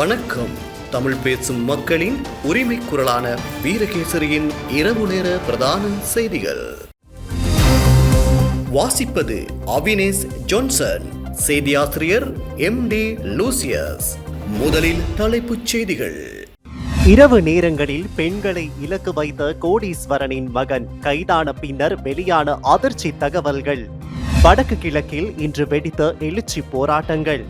வணக்கம். தமிழ் பேசும் மக்களின் உரிமை குரலான வீரகேசரியின் இரவு நேர பிரதான செய்திகள். வாசிப்பது அவினேஷ் ஜான்சன். செய்தியாசிரியர் எம் டி லூசியஸ். முதலில் தலைப்புச் செய்திகள். இரவு நேரங்களில் பெண்களை இலக்கு வைத்த கோடீஸ்வரனின் மகன் கைதான பின்னர் வெளியான அதிர்ச்சி தகவல்கள். வடக்கு கிழக்கில் இன்று வெடித்த எழுச்சி போராட்டங்கள்.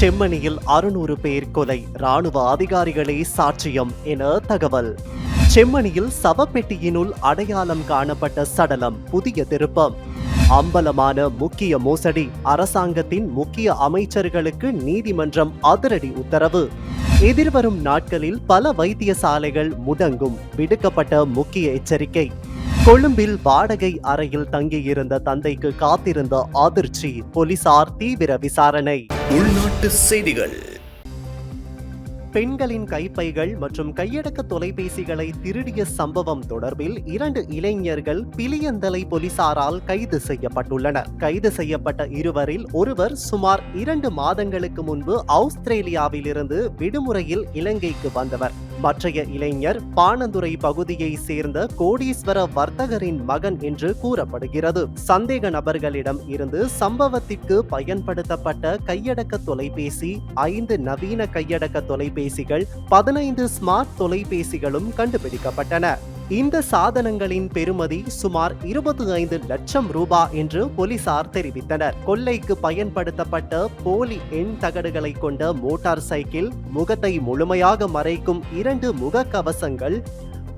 செம்மணியில் அறுநூறு பேர் கொலை ராணுவ அதிகாரிகளே சாட்சியம் என தகவல். செம்மணியில் சவப்பெட்டியினுள் அடையாளம் காணப்பட்ட சடலம் புதிய திருப்பம். அம்பலமான முக்கிய மோசடி அரசாங்கத்தின் முக்கிய அமைச்சர்களுக்கு நீதிமன்றம் அதிரடி உத்தரவு. எதிர்வரும் நாட்களில் பல வைத்தியசாலைகள் முடங்கும் விடுக்கப்பட்ட முக்கிய எச்சரிக்கை. கொழும்பில் வாடகை அறையில் தங்கியிருந்த தந்தைக்கு காத்திருந்த அதிர்ச்சி போலீசார் தீவிர விசாரணை. உள்நாட்டு செய்திகள். பெண்களின் கைப்பைகள் மற்றும் கையடக்க தொலைபேசிகளை திருடிய சம்பவம் தொடர்பில் இரண்டு இளைஞர்கள் பிலியந்தலை போலீசாரால் கைது செய்யப்பட்டுள்ளனர். கைது செய்யப்பட்ட இருவரில் ஒருவர் சுமார் இரண்டு மாதங்களுக்கு முன்பு ஆஸ்திரேலியாவிலிருந்து விடுமுறையில் இலங்கைக்கு வந்தவர். மற்றைய இளைஞர் பானந்துறை பகுதியை சேர்ந்த கோடீஸ்வர வர்த்தகரின் மகன் என்று கூறப்படுகிறது. சந்தேக நபர்களிடம் இருந்து சம்பவத்திற்கு பயன்படுத்தப்பட்ட கையடக்க தொலைபேசி ஐந்து நவீன கையடக்க தொலைபேசிகள் பதினைந்து ஸ்மார்ட் தொலைபேசிகளும் கண்டுபிடிக்கப்பட்டன. இந்த சாதனங்களின் பெறுமதி சுமார் இருபத்தி ஐந்து லட்சம் ரூபாய் என்று போலீசார் தெரிவித்தனர். கொள்ளைக்கு பயன்படுத்தப்பட்ட போலி எண் தகடுகளை கொண்ட மோட்டார் சைக்கிள் முகத்தை முழுமையாக மறைக்கும் இரண்டு முகக்கவசங்கள்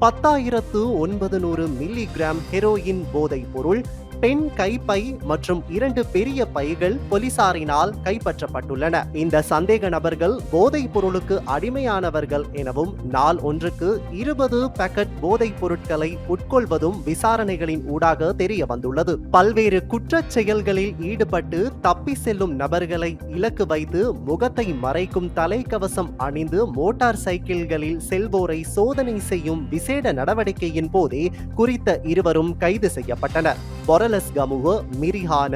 பத்தாயிரத்து ஒன்பது நூறு மில்லி கிராம் ஹெரோயின் போதைப் பொருள் பெண் கைப்பை மற்றும் இரண்டு பெரிய பைகள் போலீசாரினால் கைப்பற்றப்பட்டுள்ளன. இந்த சந்தேக நபர்கள் போதைப் பொருளுக்கு அடிமையானவர்கள் எனவும் நாள் ஒன்றுக்கு இருபது பேக்கெட் போதைப் பொருட்களை உட்கொள்வதும் விசாரணைகளின் ஊடாக தெரிய வந்துள்ளது. பல்வேறு குற்றச் செயல்களில் ஈடுபட்டு தப்பி செல்லும் நபர்களை இலக்கு வைத்து முகத்தை மறைக்கும் தலைக்கவசம் அணிந்து மோட்டார் சைக்கிள்களில் செல்வோரை சோதனை செய்யும் விசேட நடவடிக்கையின் போதே குறித்த இருவரும் கைது செய்யப்பட்டனர். பொரலஸ் கமுவ மிரிஹான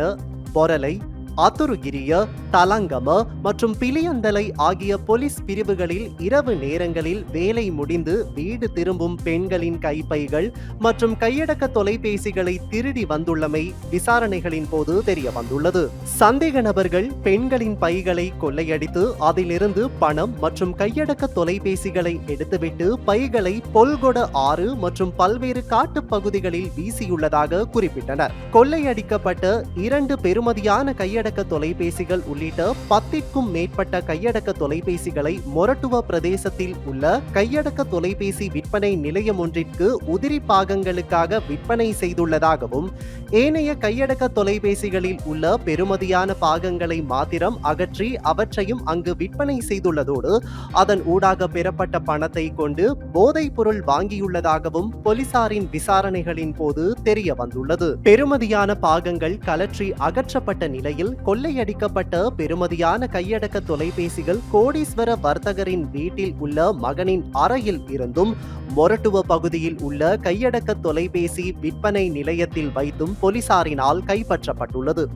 பொரலை அத்துருகிரிய தலங்கம மற்றும் பிலியந்தலை ஆகிய போலீஸ் பிரிவுகளில் இரவு நேரங்களில் வேலை முடிந்து வீடு திரும்பும் பெண்களின் கைப்பைகள் மற்றும் கையடக்க தொலைபேசிகளை திருடி வந்துள்ளமை விசாரணைகளின் போது தெரிய வந்துள்ளது சந்தேக நபர்கள் பெண்களின் பைகளை கொள்ளையடித்து அதிலிருந்து பணம் மற்றும் கையடக்க தொலைபேசிகளை எடுத்துவிட்டு பைகளை பொல்கொட ஆறு மற்றும் பல்வேறு காட்டுப் பகுதிகளில் வீசியுள்ளதாக குறிப்பிட்டனர். கொள்ளையடிக்கப்பட்ட இரண்டு பெறுமதியான கையடக்க கையடக்க தொலைபேசிகள் உள்ளிட்ட பத்திற்கும் மேற்பட்ட கையடக்க தொலைபேசிகளை மொரட்டுவ பிரதேசத்தில் உள்ள கையடக்க தொலைபேசி விற்பனை நிலையம் ஒன்றிற்கு உதிரி பாகங்களுக்காக விற்பனை செய்துள்ளதாகவும் ஏனைய கையடக்க தொலைபேசிகளில் உள்ள பெருமதியான பாகங்களை மாத்திரம் அகற்றி அவற்றையும் அங்கு விற்பனை செய்துள்ளதோடு அதன் ஊடாக பெறப்பட்ட பணத்தை கொண்டு போதைப் பொருள் வாங்கியுள்ளதாகவும் போலீசாரின் விசாரணைகளின் போது தெரிய வந்துள்ளது பெருமதியான பாகங்கள் கலற்றி அகற்றப்பட்ட நிலையில் கொள்ளையடிக்கப்பட்ட பெறுமதியான கையடக்க தொலைபேசிகள் கோடீஸ்வர வர்த்தகரின் வீட்டில் உள்ள மகனின் அறையில் இருந்தும் மொரட்டுவ பகுதியில் உள்ள கையடக்க தொலைபேசி விற்பனை நிலையத்தில் வைத்தும் போலீசாரினால் கைப்பற்றப்பட்டுள்ளது.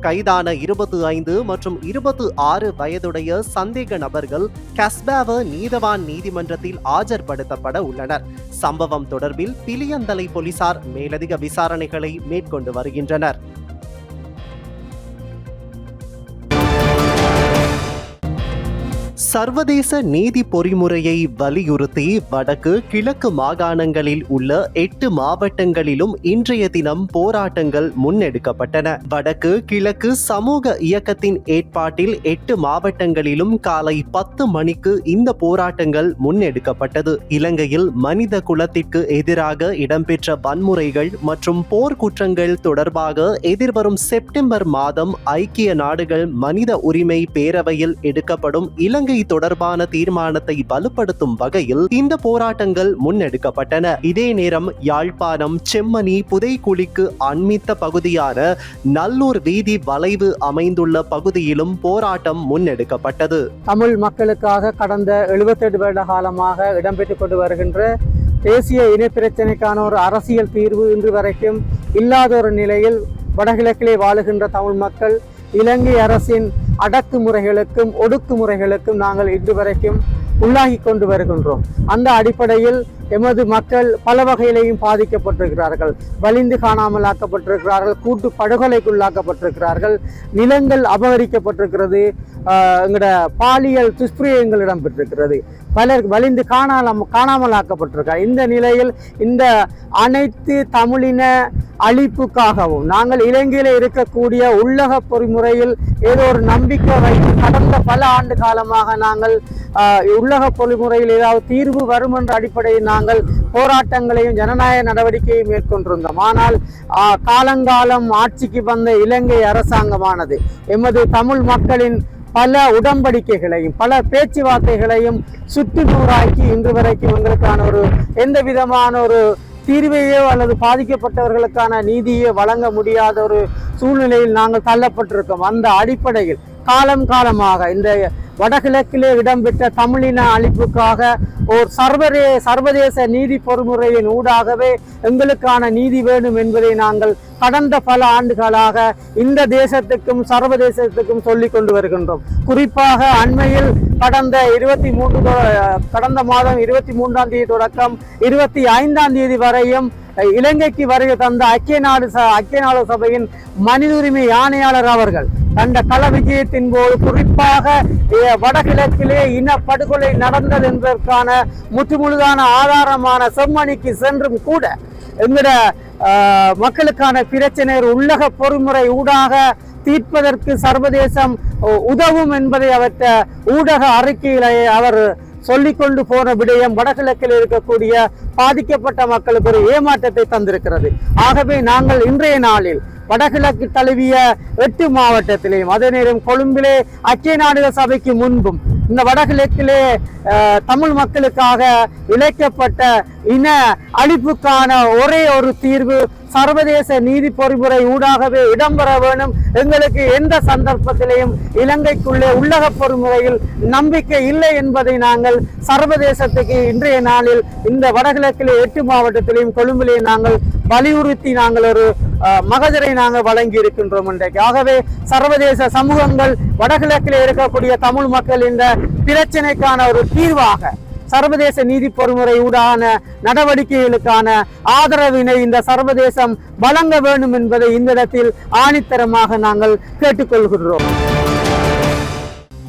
கைதான இருபத்தி ஐந்து மற்றும் இருபத்து ஆறு வயதுடைய சந்தேக நபர்கள் கஸ்பாவ நீதவான் நீதிமன்றத்தில் ஆஜர்படுத்தப்பட உள்ளனர். சம்பவம் தொடர்பில் பிலியந்தலை போலீசார் மேலதிக விசாரணைகளை மேற்கொண்டு வருகின்றனர். சர்வதேச நீதி பொறிமுறையை வலியுறுத்தி வடக்கு கிழக்கு மாகாணங்களில் உள்ள எட்டு மாவட்டங்களிலும் இன்றைய தினம் போராட்டங்கள் முன்னெடுக்கப்பட்டன. வடக்கு கிழக்கு சமூக இயக்கத்தின் ஏற்பாட்டில் எட்டு மாவட்டங்களிலும் காலை பத்து மணிக்கு இந்த போராட்டங்கள் முன்னெடுக்கப்பட்டது. இலங்கையில் மனித குலத்திற்கு எதிராக இடம்பெற்ற வன்முறைகள் மற்றும் போர்க்குற்றங்கள் தொடர்பாக எதிர்வரும் செப்டம்பர் மாதம் ஐக்கிய நாடுகள் மனித உரிமை பேரவையில் எடுக்கப்படும் இலங்கை தொடர்பான தீர்மானத்தை வலுப்படுத்தும் வகையில் இந்த போராட்டங்கள் முன்னெடுக்கப்பட்டன. இதே நேரம் யாழ்ப்பாணம் செம்மணி புதைக்குழிக்கு அண்மித்த பகுதியான நல்லூர் வீதி வளைவு அமைந்துள்ள பகுதியிலும் போராட்டம் முன்னெடுக்கப்பட்டது. தமிழ் மக்களுக்காக கடந்த 78 வருட காலமாக இடம்பெற்றுக் கொண்டு வருகின்ற தேசிய இனப்பிரச்சினைக்கான ஒரு அரசியல் தீர்வு இன்று வரைக்கும் இல்லாத ஒரு நிலையில் வடகிழக்கிலே வாழுகின்ற தமிழ் மக்கள் இலங்கை அரசின் அடக்குமுறைகளுக்கும் ஒடுக்குமுறைகளுக்கும் நாங்கள் இன்று வரைக்கும் உள்ளாகி கொண்டு வருகின்றோம். அந்த அடிப்படையில் எமது மக்கள் பல வகையிலையும் பாதிக்கப்பட்டிருக்கிறார்கள். வலிந்து காணாமல் ஆக்கப்பட்டிருக்கிறார்கள் கூட்டு படுகொலைக்குள்ளாக்கப்பட்டிருக்கிறார்கள் நிலங்கள் அபகரிக்கப்பட்டிருக்கிறது எங்களோட பாலியல் துஷ்பிரியங்கள் இடம்பெற்றிருக்கிறது. பலர் வலிந்து காணாமல் காணாமல் ஆக்கப்பட்டிருக்கார். இந்த நிலையில் இந்த அனைத்து தமிழின அழிப்புக்காகவும் நாங்கள் இலங்கையில் இருக்கக்கூடிய உள்ளக பொறிமுறையில் ஏதோ ஒரு நம்பிக்கை வைத்து கடந்த பல ஆண்டு காலமாக நாங்கள் உள்ளக பொறிமுறையில் ஏதாவது தீர்வு வரும் என்ற அடிப்படையில் நாங்கள் போராட்டங்களையும் ஜனநாயக நடவடிக்கையும் மேற்கொண்டிருந்தோம். ஆனால் காலங்காலம் ஆட்சிக்கு வந்த இலங்கை அரசாங்கமானது எமது தமிழ் மக்களின் பல உடன்படிக்கைகளையும் பல பேச்சுவார்த்தைகளையும் சுற்று நூறாக்கி இன்று வரைக்கும் எங்களுக்கான ஒரு எந்த விதமான ஒரு தீர்வையோ அல்லது பாதிக்கப்பட்டவர்களுக்கான நீதியோ வழங்க முடியாத ஒரு சூழ்நிலையில் நாங்கள் தள்ளப்பட்டிருக்கோம். அந்த அடிப்படையில் காலம் காலமாக இந்த வடகிழக்கிலே இடம்பெற்ற தமிழின அழிப்புக்காக ஒரு சர்வதே சர்வதேச நீதி பொறுமுறையின் ஊடாகவே எங்களுக்கான நீதி வேண்டும் என்பதை நாங்கள் கடந்த பல ஆண்டுகளாக இந்த தேசத்துக்கும் சர்வதேசத்துக்கும் சொல்லிக் கொண்டு வருகின்றோம். குறிப்பாக அண்மையில் கடந்த இருபத்தி மூன்று கடந்த மாதம் இருபத்தி மூன்றாம் தேதி தொடக்கம் இருபத்தி ஐந்தாம் தேதி வரையும் இலங்கைக்கு வருகை தந்த ஐக்கிய நாடு ச- ஐக்கிய நாடு சபையின் மனித உரிமை ஆணையாளர் அவர்கள். தந்த கள விஜயத்தின் போது குறிப்பாக வடகிழக்கிலே இனப்படுகொலை நடந்தது என்பதற்கான முற்றுமுழுதான ஆதாரமான செம்மணிக்கு சென்றும் கூட எங்கட மக்களுக்கான பிரச்சனைகள் உள்ளக பொறுமுறை ஊடாக தீர்ப்பதற்கு சர்வதேசம் உ- உதவும் என்பதை அவற்ற ஊடக அறிக்கையிலே அவர் சொல்லிக்கொண்டு போன விடயம் வடகிழக்கில் இருக்கக்கூடிய பாதிக்கப்பட்ட மக்களுக்கு ஒரு ஏமாற்றத்தை தந்திருக்கிறது. ஆகவே நாங்கள் இன்றைய நாளில் வடகிழக்கு தழுவிய எட்டு மாவட்டத்திலேயும் அதே நேரம் கொழும்பிலே ஐக்கிய நாடுகள் சபைக்கு முன்பும் இந்த வடகிழக்கிலே தமிழ் மக்களுக்காக இழைக்கப்பட்ட இன அழிப்புக்கான ஒரே ஒரு தீர்வு சர்வதேச நீதி பொறிமுறை ஊடாகவே இடம்பெற வேணும் எங்களுக்கு எந்த சந்தர்ப்பத்திலையும் இலங்கைக்குள்ளே உள்ளக பொறிமுறையில் நம்பிக்கை இல்லை என்பதை நாங்கள் சர்வதேசத்துக்கு இன்றைய நாளில் இந்த வடகிழக்கிலே எட்டு மாவட்டத்திலையும் கொழும்பிலே நாங்கள் வலியுறுத்தி நாங்கள் ஒரு மகஜரை நாங்கள் வழங்கி இருக்கின்றோம் இன்றைக்கு. ஆகவே சர்வதேச சமூகங்கள் வடகிழக்கில் இருக்கக்கூடிய தமிழ் மக்கள் இந்த பிரச்சனைக்கான ஒரு தீர்வாக சர்வதேச நீதி பொறுமுறை ஊடான நடவடிக்கைகளுக்கான ஆதரவினை இந்த சர்வதேசம் வழங்க வேண்டும் என்பதை இந்த இடத்தில் ஆணித்தரமாக நாங்கள் கேட்டுக்கொள்கின்றோம்.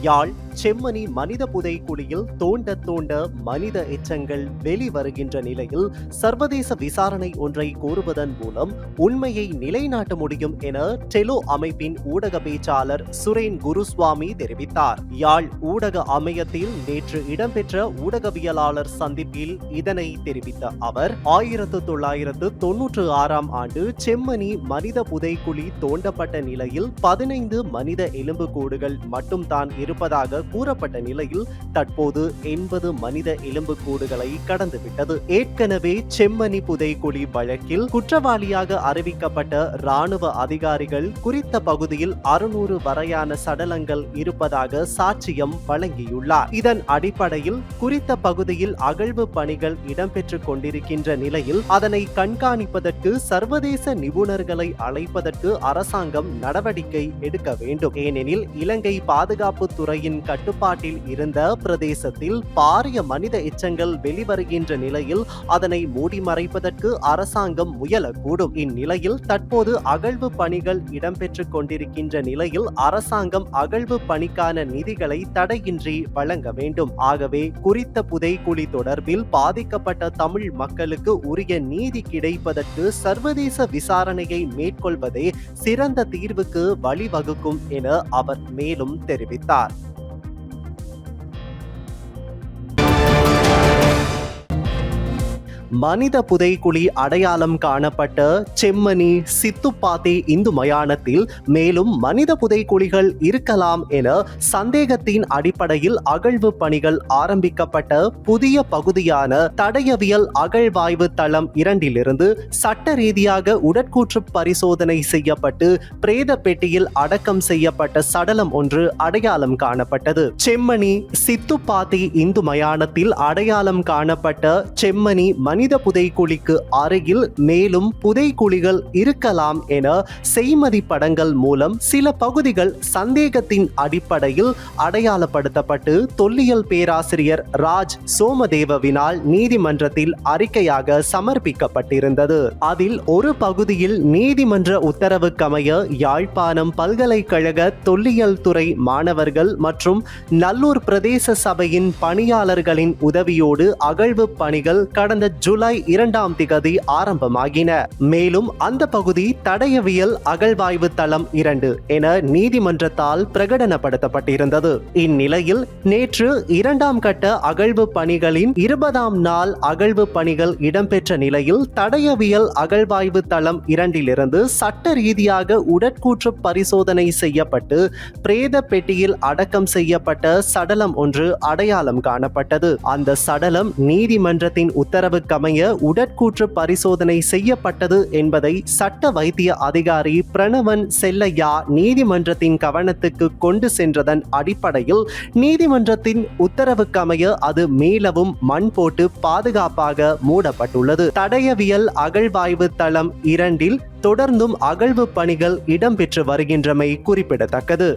யாழ் செம்மணி மனித புதைக்குழியில் தோண்ட தோண்ட மனித எச்சங்கள் வெளிவருகின்ற நிலையில் சர்வதேச விசாரணை ஒன்றை கோருவதன் மூலம் உண்மையை நிலைநாட்ட முடியும் என டெலோ அமைப்பின் ஊடக பேச்சாளர் சுரேன் குருசுவாமி தெரிவித்தார். யாழ் ஊடக அமையத்தில் நேற்று இடம்பெற்ற ஊடகவியலாளர் சந்திப்பில் இதனை தெரிவித்த அவர் ஆயிரத்து தொள்ளாயிரத்து தொன்னூற்று ஆறாம் ஆண்டு செம்மணி மனித புதைக்குழி தோண்டப்பட்ட நிலையில் பதினைந்து மனித எலும்புக்கூடுகள் மட்டும்தான் இருப்பதாக கூறப்பட்ட நிலையில் தற்போது எண்பது மனித எலும்புக்கூடுகளை கடந்துவிட்டது. ஏற்கனவே செம்மணி புதைக்குழி வழக்கில் குற்றவாளியாக அறிவிக்கப்பட்ட ராணுவ அதிகாரிகள் குறித்த பகுதியில் அறுநூறு வரையான சடலங்கள் இருப்பதாக சாட்சியம் வழங்கியுள்ளார். இதன் அடிப்படையில் குறித்த பகுதியில் அகழ்வு பணிகள் இடம்பெற்றுக் கொண்டிருக்கின்ற நிலையில் அதனை கண்காணிப்பதற்கு சர்வதேச நிபுணர்களை அழைப்பதற்கு அரசாங்கம் நடவடிக்கை எடுக்க வேண்டும். ஏனெனில் இலங்கை பாதுகாப்பு துறையின் கட்டுப்பாட்டில் இருந்த பிரதேசத்தில் பாரிய மனித எச்சங்கள் வெளிவருகின்ற நிலையில் அதனை மூடி மறைப்பதற்கு அரசாங்கம் முயலக்கூடும். இந்நிலையில் தற்போது அகழ்வு பணிகள் இடம்பெற்றுக் கொண்டிருக்கின்ற நிலையில் அரசாங்கம் அகழ்வு பணிக்கான நிதிகளை தடையின்றி வழங்க வேண்டும். ஆகவே குறித்த புதைக்குழி தொடர்பில் பாதிக்கப்பட்ட தமிழ் மக்களுக்கு உரிய நீதி கிடைப்பதற்கு சர்வதேச விசாரணையை மேற்கொள்வதே சிறந்த தீர்வுக்கு வழிவகுக்கும் என அவர் மேலும் தெரிவித்தார். மனித புதைக்குழி அடையாளம் காணப்பட்ட செம்மணி சித்துப்பாத்தி இந்து மயானத்தில் மேலும் மனித புதைக்குழிகள் இருக்கலாம் என சந்தேகத்தின் அடிப்படையில் அகழ்வு பணிகள் ஆரம்பிக்கப்பட்ட புதிய பகுதியான தடயவியல் அகழ்வாய்வு தளம் இரண்டிலிருந்து சட்ட ரீதியாக உடற்கூற்று பரிசோதனை செய்யப்பட்டு பிரேத பெட்டியில் அடக்கம் செய்யப்பட்ட சடலம் ஒன்று அடையாளம் காணப்பட்டது. செம்மணி சித்துப்பாத்தி இந்து மயானத்தில் அடையாளம் காணப்பட்ட செம்மணி மனித மனித புதைக்குழிக்கு அருகில் மேலும் புதைக்குழிகள் இருக்கலாம் என செய்மதி படங்கள் மூலம் சில பகுதிகள் சந்தேகத்தின் அடிப்படையில் அடையாளப்படுத்தப்பட்டு தொல்லியல் பேராசிரியர் ராஜ் சோமதேவவினால் நீதிமன்றத்தில் அறிக்கையாக சமர்ப்பிக்கப்பட்டிருந்தது. அதில் ஒரு பகுதியில் நீதிமன்ற உத்தரவுக்கமைய யாழ்ப்பாணம் பல்கலைக்கழக தொல்லியல் துறை மாணவர்கள் மற்றும் நல்லூர் பிரதேச சபையின் பணியாளர்களின் உதவியோடு அகழ்வு பணிகள் கடந்த ஜூலை இரண்டாம் திகதி ஆரம்பமாகின. மேலும் அந்த பகுதி தடயவியல் அகழ்வாய்வு தளம் இரண்டு என நீதிமன்றத்தால் பிரகடனப்படுத்தப்பட்டிருந்தது. இந்நிலையில் நேற்று இரண்டாம் கட்ட அகழ்வு பணிகளின் இருபதாம் நாள் அகழ்வு பணிகள் இடம்பெற்ற நிலையில் தடயவியல் அகழ்வாய்வு தளம் இரண்டிலிருந்து சட்ட ரீதியாக உடற்கூற்று பரிசோதனை செய்யப்பட்டு பிரேத பெட்டியில் அடக்கம் செய்யப்பட்ட சடலம் ஒன்று அடையாளம் காணப்பட்டது. அந்த சடலம் நீதிமன்றத்தின் உத்தரவுக்கு உத்தரவுக்கமைய உடற்கூற்று பரிசோதனை செய்யப்பட்டது என்பதை சட்ட வைத்திய அதிகாரி பிரணவன் செல்லையா நீதிமன்றத்தின் கவனத்துக்கு கொண்டு சென்றதன் அடிப்படையில் நீதிமன்றத்தின் உத்தரவுக்கமைய அது மீளவும் மண் போட்டு பாதுகாப்பாக மூடப்பட்டுள்ளது. தடயவியல் அகழ்வாய்வு தளம் இரண்டில் தொடர்ந்தும் அகழ்வு பணிகள் இடம்பெற்று வருகின்றமை குறிப்பிடத்தக்கது.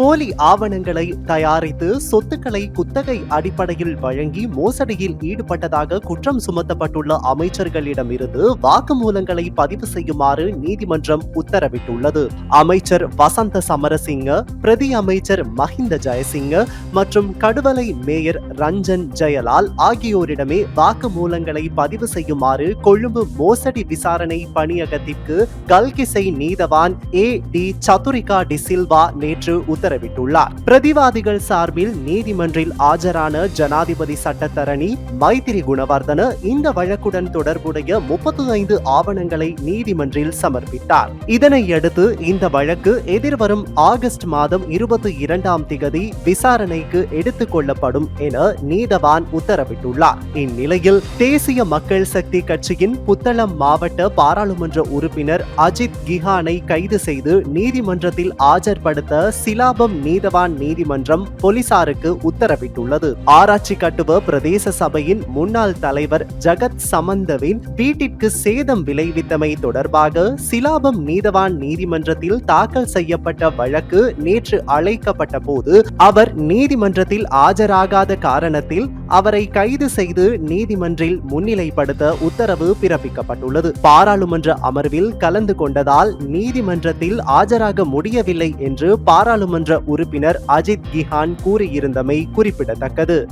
போலி ஆவணங்களை தயாரித்து சொத்துக்களை குத்தகை அடிப்படையில் வழங்கி மோசடியில் ஈடுபட்டதாக குற்றம் சுமத்தப்பட்டுள்ள அமைச்சர்களிடமிருந்து வாக்குமூலங்களை பதிவு செய்யுமாறு நீதிமன்றம் உத்தரவிட்டுள்ளது. அமைச்சர் வசந்த சமரசிங்க பிரதி அமைச்சர் மஹிந்த ஜெயசிங்க மற்றும் கடுவலை மேயர் ரஞ்சன் ஜெயலால் ஆகியோரிடமே வாக்குமூலங்களை பதிவு செய்யுமாறு கொழும்பு மோசடி விசாரணை பணியகத்திற்கு கல்கிசை நீதவான் ஏ டி சதுரிகா டி சில்வா நேற்று உத்தரவிட்டுள்ளார். பிரதிவாதிகள் சார்பில் நீதிமன்றில் ஆஜரான ஜனாதிபதி சட்டத்தரணி மைத்திரி குணவர்தன இந்த வழக்குடன் தொடர்புடைய முப்பத்தி ஐந்து ஆவணங்களை நீதிமன்றில் சமர்ப்பித்தார். இதனையடுத்து இந்த வழக்கு எதிர்வரும் ஆகஸ்ட் மாதம் இருபத்தி இரண்டாம் திகதி விசாரணைக்கு எடுத்துக் கொள்ளப்படும் என நீதவான் உத்தரவிட்டுள்ளார். இந்நிலையில் தேசிய மக்கள் சக்தி கட்சியின் புத்தளம் மாவட்ட பாராளுமன்ற உறுப்பினர் அஜித் கிஹானை கைது செய்து நீதிமன்றத்தில் ஆஜர்படுத்த சிலாப சிலாபம் நீதவான் நீதிமன்றம் போலீசாருக்கு உத்தரவிட்டுள்ளது. ஆராய்ச்சி கட்டுவ பிரதேச சபையின் முன்னாள் தலைவர் ஜகத் சமந்தவின் வீட்டிற்கு சேதம் விளைவித்தமை தொடர்பாக சிலாபம் நீதவான் நீதிமன்றத்தில் தாக்கல் செய்யப்பட்ட வழக்கு நேற்று அழைக்கப்பட்ட போது அவர் நீதிமன்றத்தில் ஆஜராகாத காரணத்தில் அவரை கைது செய்து நீதிமன்றில் முன்னிலைப்படுத்த உத்தரவு பிறப்பிக்கப்பட்டுள்ளது. பாராளுமன்ற அமர்வில் கலந்து கொண்டதால் நீதிமன்றத்தில் ஆஜராக முடியவில்லை என்று பாராளுமன்ற உறுப்பினர் அஜித் கிஹான் கூறியிருந்தமை குறிப்பிடத்தக்கது.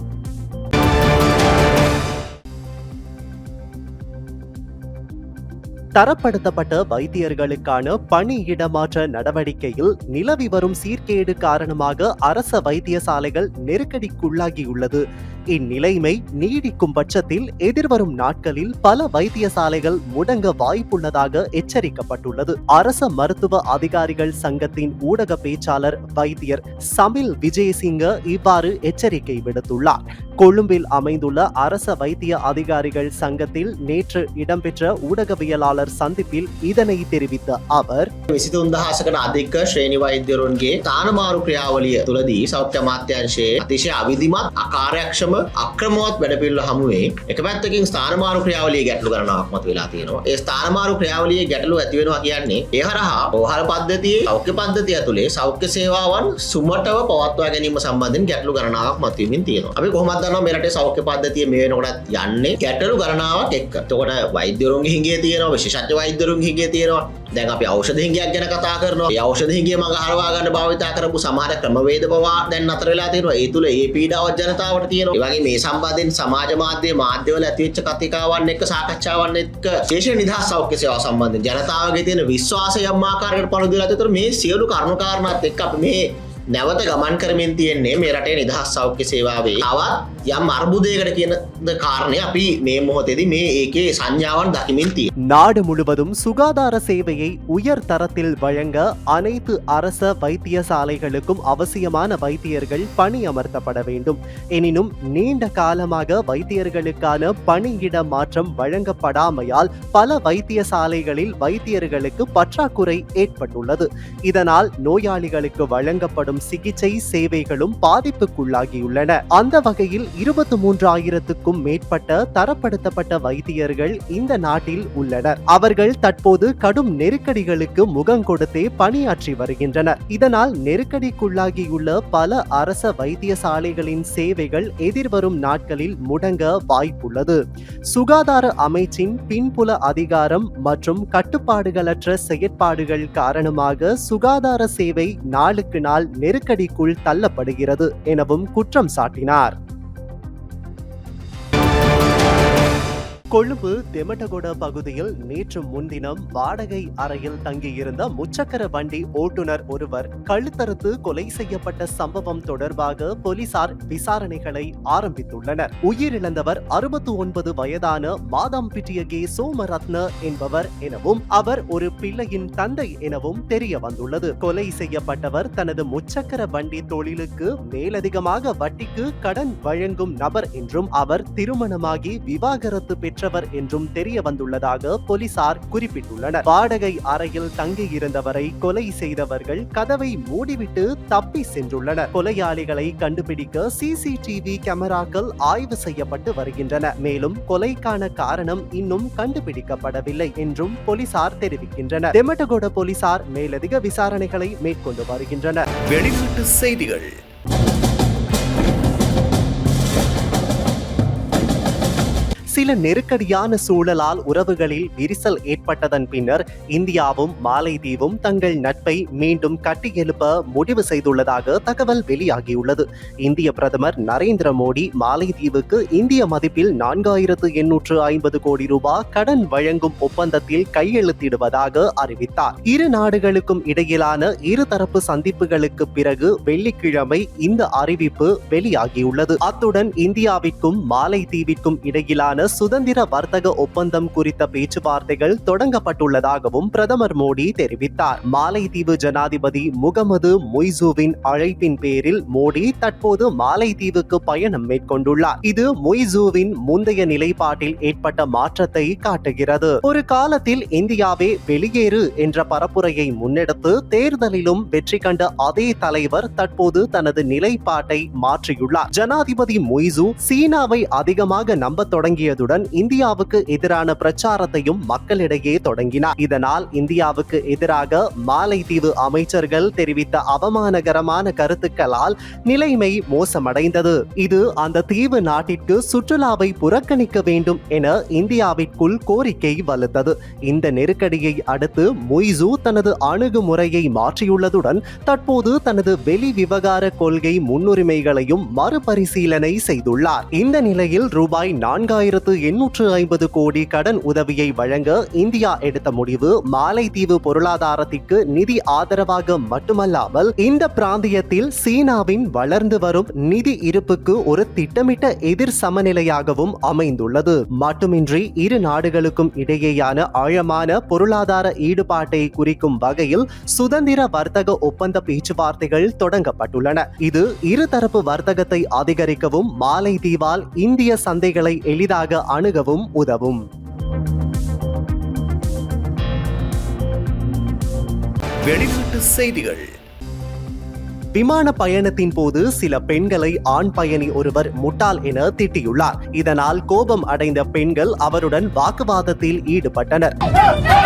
தரப்படுத்தப்பட்ட வைத்தியர்களுக்கான பணி இடமாற்ற நடவடிக்கையில் நிலவி வரும் சீர்கேடு காரணமாக அரச வைத்தியசாலைகள் நெருக்கடிக்குள்ளாகியுள்ளது. இந்நிலைமை நீடிக்கும் பட்சத்தில் எதிர்வரும் நாட்களில் பல வைத்தியசாலைகள் முடங்க வாய்ப்புள்ளதாக எச்சரிக்கப்பட்டுள்ளது அரச மருத்துவ அதிகாரிகள் சங்கத்தின் ஊடக பேச்சாளர் வைத்தியர் சமில் விஜயசிங்க இவ்வாறு எச்சரிக்கை விடுத்துள்ளார் கொழும்பில் அமைந்துள்ள அரச வைத்திய அதிகாரிகள் சங்கத்தில் நேற்று இடம்பெற்ற ஊடகவியலாளர் சந்திப்பில் இதனை தெரிவித்த அவர் විසිතුන් දහසකට අධික ශ්‍රේණි වෛද්‍යවරුන්ගේ තානමාරු ක්‍රියාවලිය තුළදී සෞඛ්‍ය අමාත්‍යංශයේ අතිශය අවිධිමත් අකාර්යක්ෂම අක්‍රමවත් වැඩපිල්ල හමුවේ එක පැත්තකින් ස්ථානමාරු ක්‍රියාවලිය ගැටලු කරනාවක් මත වෙලා තියෙනවා. ඒ ස්ථානමාරු ක්‍රියාවලිය ගැටලු ඇතිවෙනවා කියන්නේ ඒ හරහා ඕහල් පද්ධතියේ සෞඛ්‍ය පද්ධතිය ඇතුළේ සෞඛ්‍ය සේවාවන් සුමටව පවත්වා ගැනීම සම්බන්ධයෙන් ගැටලු ගණනාවක් මතවමින් තියෙනවා. අපි කොහොමත් දන්නවා මේ රටේ සෞඛ්‍ය පද්ධතිය මේ වෙනකොටත් යන්නේ? ගැටලු ගණනාවක් එක්ක. එතකොට වෛද්‍යවරුන්ගේ හිඟේ තියෙනවා විශේෂඥ වෛද්‍යවරුන්ගේ හිඟේ තියෙනවා. දැන් අපි ඖෂධ හිඟයක් ගැන කතා කරනවා. ඒ ඖෂධ හිඟිය මඟ හරවා ගන්න භාවිතා කරපු සමහර ක්‍රමවේද පවා දැන් අතර වෙලා තියෙනවා. ඒ තුල ඒ පීඩාවත් ජනතාවට තියෙනවා. ඒ වගේ මේ සම්බන්ධයෙන් සමාජ මාධ්‍ය මාධ්‍යවල ඇතිවෙච්ච කතිකාවන් එක්ක සාකච්ඡාවන් එක්ක විශේෂ නිදහස් සෞඛ්‍ය සේවා සම්බන්ධයෙන් ජනතාවගේ තියෙන විශ්වාසය යම් ආකාරයකට පළුදලා තියෙනවා. මේ සියලු කරුණු කාරණාත් එක්ක අපි මේ නැවත ගමන් කරමින් තියෙන්නේ මේ රටේ නිදහස් සෞඛ්‍ය සේවාවේ. තවත් යම් අර්බුදයකට කියන කාරණය අපි මේ මොහොතේදී මේ ඒකේ සංඥාවන් දකිමින් තියෙනවා நாடு முழுவதும் சுகாதார சேவையை உயர் தரத்தில் வழங்க அனைத்து அரச வைத்தியசாலைகளுக்கும் அவசியமான வைத்தியர்கள் பணியமர்த்தப்பட வேண்டும் எனினும் நீண்ட காலமாக வைத்தியர்களுக்கான பணியிட மாற்றம் வழங்கப்படாமையால் பல வைத்தியசாலைகளில் வைத்தியர்களுக்கு பற்றாக்குறை ஏற்பட்டுள்ளது இதனால் நோயாளிகளுக்கு வழங்கப்படும் சிகிச்சை சேவைகளும் பாதிப்புக்குள்ளாகியுள்ளன அந்த வகையில் இருபத்தி மூன்றாயிரத்துக்கும் மேற்பட்ட தரப்படுத்தப்பட்ட வைத்தியர்கள் இந்த நாட்டில் உள்ளனர். அவர்கள் தற்போது கடும் நெருக்கடிகளுக்கு முகம் கொடுத்தே பணியாற்றி வருகின்றனர். இதனால் நெருக்கடிக்குள்ளாகியுள்ள பல அரச வைத்தியசாலைகளின் சேவைகள் எதிர்வரும் நாட்களில் முடங்க வாய்ப்புள்ளது. சுகாதார அமைச்சின் பின்புல அதிகாரம் மற்றும் கட்டுப்பாடுகளற்ற செயற்பாடுகள் காரணமாக சுகாதார சேவை நாளுக்கு நாள் நெருக்கடிக்குள் தள்ளப்படுகிறது எனவும் குற்றம் சாட்டினார். கொழும்பு தெமட்டகொட பகுதியில் நேற்று முன்தினம் வாடகை அறையில் தங்கியிருந்த முச்சக்கர வண்டி ஓட்டுநர் ஒருவர் கழுத்தறுத்து கொலை செய்யப்பட்ட சம்பவம் தொடர்பாக போலீசார் விசாரணைகளை ஆரம்பித்துள்ளனர். உயிரிழந்தவர் அறுபத்தி ஒன்பது வயதான மாதாம்பிட்டியகே சோமரத்ன என்பவர் எனவும் அவர் ஒரு பிள்ளையின் தந்தை எனவும் தெரிய வந்துள்ளது கொலை செய்யப்பட்டவர் தனது முச்சக்கர வண்டி தொழிலுக்கு மேலதிகமாக வட்டிக்கு கடன் வழங்கும் நபர் என்றும் அவர் திருமணமாகி விவாகரத்து பெற்றவர் என்றும் தெரிய வந்துள்ளதாக போலீசார் குறிப்பிட்டுள்ளனர். வாடகை அறையில் தங்கியிருந்தவரை கொலை செய்தவர்கள் கதவை மூடிவிட்டு தப்பி சென்றுள்ளனர். கொலையாளிகளை கண்டுபிடிக்க சிசிடிவி கேமராக்கள் ஆய்வு செய்யப்பட்டு வருகின்றன. மேலும் கொலைக்கான காரணம் இன்னும் கண்டுபிடிக்கப்படவில்லை என்றும் போலீசார் தெரிவிக்கின்றனர். தெமட்டகோட போலீசார் மேலதிக விசாரணைகளை மேற்கொண்டு வருகின்றனர். வெளிநாட்டு செய்திகள். சில நெருக்கடியான சூழலால் உறவுகளில் விரிசல் ஏற்பட்டதன் பின்னர் இந்தியாவும் மாலைதீவும் தங்கள் நட்பை மீண்டும் கட்டியெழுப்ப முடிவு செய்துள்ளதாக தகவல் வெளியாகியுள்ளது. இந்திய பிரதமர் நரேந்திர மோடி மாலைதீவுக்கு இந்திய மதிப்பில் நான்காயிரத்து எண்ணூற்று ஐம்பது கோடி ரூபாய் கடன் வழங்கும் ஒப்பந்தத்தில் கையெழுத்திடுவதாக அறிவித்தார். இரு நாடுகளுக்கும் இடையிலான இருதரப்பு சந்திப்புகளுக்கு பிறகு வெள்ளிக்கிழமை இந்த அறிவிப்பு வெளியாகியுள்ளது. அத்துடன் இந்தியாவிற்கும் மாலைதீவிற்கும் இடையிலான சுதந்திர வர்த்தக ஒப்பந்தம் குறித்த பேச்சுவார்த்தைகள் தொடங்கப்பட்டுள்ளதாகவும் பிரதமர் மோடி தெரிவித்தார். மாலைதீவு ஜனாதிபதி முகமது மொய்சூவின் அழைப்பின் பேரில் மோடி தற்போது மாலைதீவுக்கு பயணம் மேற்கொண்டுள்ளார். இது மொய்சுவின் முந்தைய நிலைப்பாட்டில் ஏற்பட்ட மாற்றத்தை காட்டுகிறது. ஒரு காலத்தில் இந்தியாவே வெளியேறு என்ற பரப்புரையை முன்னெடுத்து தேர்தலிலும் வெற்றி கண்ட அதே தலைவர் தற்போது தனது நிலைப்பாட்டை மாற்றியுள்ளார். ஜனாதிபதி மொய்சு சீனாவை அதிகமாக நம்பத் தொடங்கியதுடன் இந்தியாவுக்கு எதிரான பிரச்சாரத்தையும் மக்களிடையே தொடங்கினார். இதனால் இந்தியாவுக்கு எதிராக மாலைதீவு அமைச்சர்கள் தெரிவித்த அவமானகரமான கருத்துக்களால் நிலைமை மோசமடைந்தது. இது அந்த தீவு நாட்டிற்கு சுற்றுலாவை புறக்கணிக்க வேண்டும் என இந்தியாவிற்குள் கோரிக்கை வலுத்தது. இந்த நெருக்கடியை அடுத்து மொய்சு தனது அணுகுமுறையை மாற்றியுள்ளதுடன் தற்போது தனது வெளி விவகார கொள்கை முன்னுரிமைகளையும் மறுபரிசீலனை செய்துள்ளார். இந்த நிலையில் ரூபாய் நான்காயிரத்து எண்ணூற்று ஐம்பது கோடி கடன் உதவியை வழங்க இந்தியா எடுத்த முடிவு மாலைதீவு பொருளாதாரத்திற்கு நிதி ஆதரவாக மட்டுமல்லாமல் இந்த பிராந்தியத்தில் சீனாவின் வளர்ந்து வரும் நிதி இருப்புக்கு ஒரு திட்டமிட்ட எதிர் சமநிலையாகவும் அமைந்துள்ளது. மட்டுமின்றி இரு நாடுகளுக்கும் இடையேயான ஆழமான பொருளாதார ஈடுபாட்டை குறிக்கும் வகையில் சுதந்திர வர்த்தக ஒப்பந்த பேச்சுவார்த்தைகள் தொடங்கப்பட்டுள்ளன. இது இருதரப்பு வர்த்தகத்தை அதிகரிக்கவும் மாலைதீவால் இந்திய சந்தைகளை எளிதாக அணுகவும் உதவும். வெளிநாட்டு செய்திகள். விமான பயணத்தின் போது சில பெண்களை ஆண் பயணி ஒருவர் முட்டாள் என திட்டியுள்ளார். இதனால் கோபம் அடைந்த பெண்கள் அவருடன் வாக்குவாதத்தில் ஈடுபட்டனர்.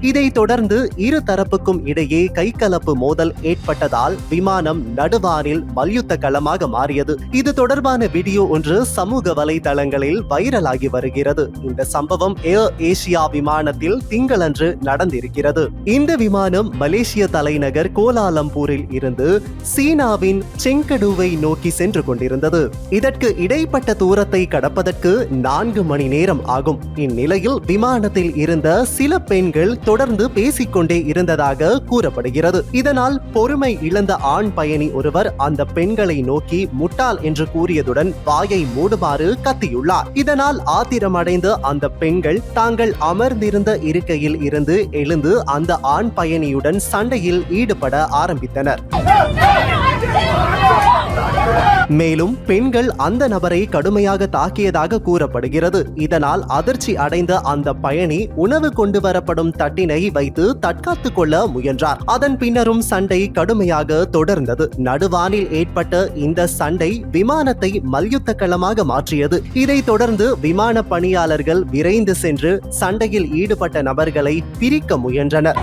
இதைத் தொடர்ந்து இரு தரப்புக்கும் இடையே கைகலப்பு மோதல் ஏற்பட்டதால் விமானம் நடுவானில் மல்யுத்த களமாக மாறியது. இது தொடர்பான வீடியோ ஒன்று சமூக வலைதளங்களில் வைரலாகி வருகிறது. இந்த சம்பவம் ஏர் ஏசியா விமானத்தில் திங்களன்று நடந்திருக்கிறது. இந்த விமானம் மலேசிய தலைநகர் கோலாலம்பூரில் இருந்து சீனாவின் செங்கடுவை நோக்கி சென்று கொண்டிருந்தது. இதற்கு இடைப்பட்ட தூரத்தை கடப்பதற்கு நான்கு மணி நேரம் ஆகும். இந்நிலையில் விமானத்தில் இருந்த சில பெண்கள் தொடர்ந்து பேசிக்கொண்டே இருந்ததாக கூறப்படுகிறது. இதனால் பொறுமை இழந்த ஆண் பயணி ஒருவர் அந்த பெண்களை நோக்கி முட்டாள் என்று கூறியதுடன் வாயை மூடுமாறு கத்தியுள்ளார். இதனால் ஆத்திரமடைந்த அந்த பெண்கள் தாங்கள் அமர்ந்திருந்த இருக்கையில் இருந்து எழுந்து அந்த ஆண் பயணியுடன் சண்டையில் ஈடுபட ஆரம்பித்தனர். மேலும் பெண்கள் அந்த நபரை கடுமையாக தாக்கியதாக கூறப்படுகிறது. இதனால் அதிர்ச்சி அடைந்த அந்த பயணி உணவு கொண்டு வரப்படும் கட்டினை வைத்து தற்காத்துக் கொள்ள முயன்றார். அதன் பின்னரும் சண்டை கடுமையாக தொடர்ந்தது. நடுவானில் ஏற்பட்ட இந்த சண்டை விமானத்தை மல்யுத்த களமாக மாற்றியது. இதைத் தொடர்ந்து விமான பணியாளர்கள் விரைந்து சென்று சண்டையில் ஈடுபட்ட நபர்களை பிரிக்க முயன்றனர்.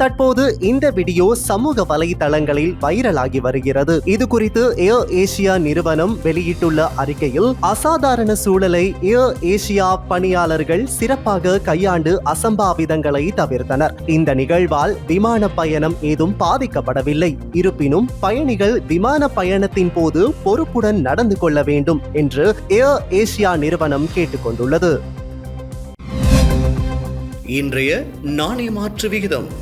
தற்போது இந்த வீடியோ சமூக வலைதளங்களில் வைரலாகி வருகிறது. இது குறித்து ஏர் ஏசியா நிறுவனம் வெளியிட்டுள்ள அறிக்கையில் அசாதாரண சூழலை ஏர் ஏசியா பணியாளர்கள் சிறப்பாக கையாண்டு அசம்பாவிதங்களை தவிர்த்தனர். இந்த நிகழ்வால் விமான பயணம் ஏதும் பாதிக்கப்படவில்லை. இருப்பினும் பயணிகள் விமான பயணத்தின் போது பொறுப்புடன் நடந்து கொள்ள வேண்டும் என்று ஏர் ஏசியா நிறுவனம் கேட்டுக்கொண்டுள்ளது. இன்றைய நாணய மாற்று விகிதம்.